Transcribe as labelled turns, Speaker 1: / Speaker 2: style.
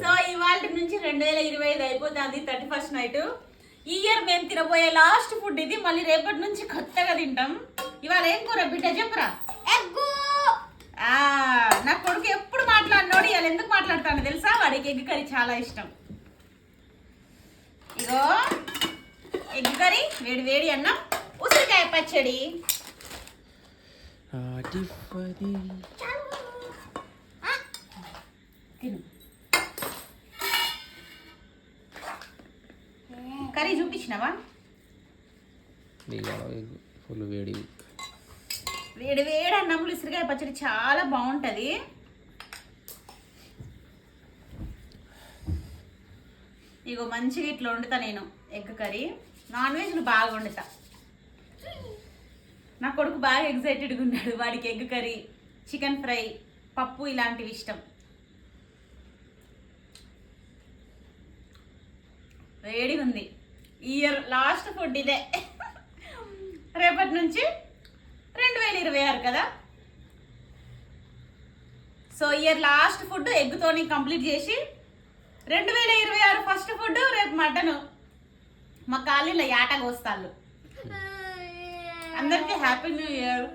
Speaker 1: So ఇవాళ నుంచి రెండు వేల ఇరవై ఐదు అయిపోతుంది థర్టీ ఫస్ట్ నైట్. ఈ ఇయర్ మేము తినబోయే లాస్ట్ ఫుడ్ ఇది మళ్ళీ రేపటి నుంచి కొత్తగా తింటాం. ఇవాళ ఏం కూర బిడ్డ చెప్పురా? ఆ, నా కొడుకు ఎప్పుడు మాట్లాడినోడు ఇవాళ ఎందుకు మాట్లాడతాను తెలుసా? వాడికి ఎగ్ కర్రీ చాలా ఇష్టం. ఇగో ఎగ్ కర్రీ వేడి వేడి అన్నం ఉసిరికాయ పచ్చడి. తిను. కర్రీ చూపించినావా?
Speaker 2: ఫుల్ వేడి.
Speaker 1: వేడి వేడి ఉసిరికాయ పచ్చడి చాలా బాగుంటుంది. ఇగో మంచిగా ఇట్లా వండుతా నేను ఎగ్ కర్రీ. నాన్ వెజ్లు బాగా వండుతా. నా కొడుకు బాగా ఎగ్జైటెడ్గా ఉన్నాడు వాడికి ఎగ్ కర్రీ చికెన్ ఫ్రై పప్పు ఇలాంటివి ఇష్టం. వేడిగా ఉంది ఇయర్ లాస్ట్ ఫుడ్ ఇదే. రేపటి నుంచి రెండు వేల ఇరవై ఆరు కదా? సో ఇయర్ లాస్ట్ ఫుడ్ ఎగ్తోని కంప్లీట్ చేసి రెండు వేల ఇరవై ఆరు ఫస్ట్ ఫుడ్ రేపు మటన్. మా కాలనీలో యాట కోస్తాళ్ళు. అందరికీ హ్యాపీ న్యూ ఇయర్.